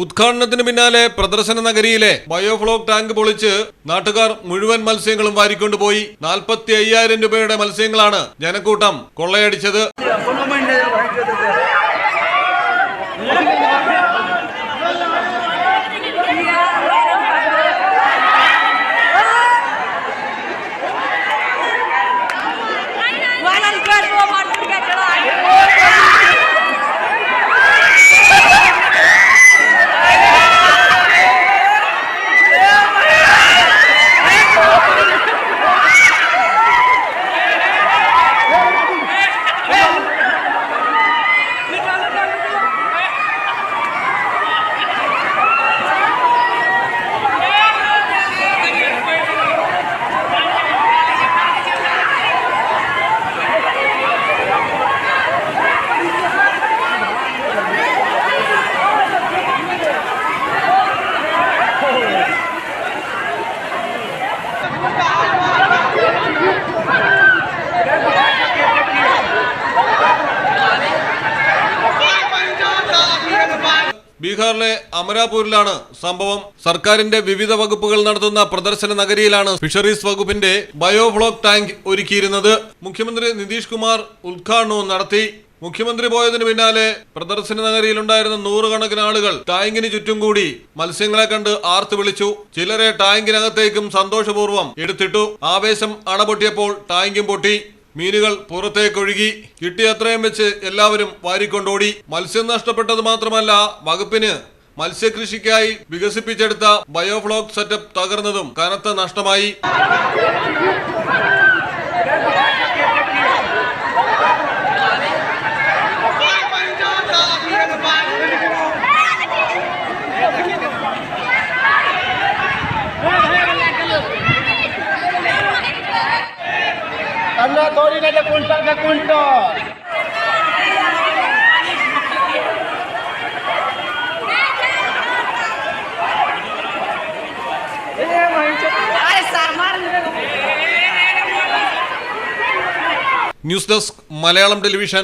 ഉദ്ഘാടനത്തിന് പിന്നാലെ പ്രദർശന നഗരിയിലെ ബയോഫ്ലോക് ടാങ്ക് പൊളിച്ച് നാട്ടുകാർ മുഴുവൻ മത്സ്യങ്ങളും വാരിക്കൊണ്ടുപോയി നാൽപ്പത്തി അയ്യായിരം രൂപയുടെ മത്സ്യങ്ങളാണ് ജനക്കൂട്ടം കൊള്ളയടിച്ചത്. ബീഹാറിലെ അമരാപൂരിലാണ് സംഭവം. സർക്കാരിന്റെ വിവിധ വകുപ്പുകൾ നടത്തുന്ന പ്രദർശന നഗരിയിലാണ് ഫിഷറീസ് വകുപ്പിന്റെ ബയോഫ്ലോക് ടാങ്ക് ഒരുക്കിയിരുന്നത്. മുഖ്യമന്ത്രി നിതീഷ് കുമാർ ഉദ്ഘാടനവും നടത്തി. മുഖ്യമന്ത്രി പോയതിനു പിന്നാലെ പ്രദർശന നഗരിയിലുണ്ടായിരുന്ന നൂറുകണക്കിന് ആളുകൾ ടാങ്കിന് ചുറ്റും കൂടി മത്സ്യങ്ങളെ കണ്ട് ആർത്തു വിളിച്ചു. ചിലരെ ടാങ്കിനകത്തേക്കും സന്തോഷപൂർവം എടുത്തിട്ടു. ആവേശം അണപൊട്ടിയപ്പോൾ ടാങ്കും പൊട്ടി. മീനുകൾ പുറത്തേക്കൊഴുകി കിട്ടിയത്രയും വെച്ച് എല്ലാവരും വാരിക്കൊണ്ടോടി. മത്സ്യം നഷ്ടപ്പെട്ടത് മാത്രമല്ല വകുപ്പിന് മത്സ്യകൃഷിക്കായി വികസിപ്പിച്ചെടുത്ത ബയോഫ്ലോക് സെറ്റപ്പ് തകർന്നതും കനത്ത നഷ്ടമായി. আমরা করি না যে কুইন্টাল কে quintal Dai, Sarmar! News desk Malayalam television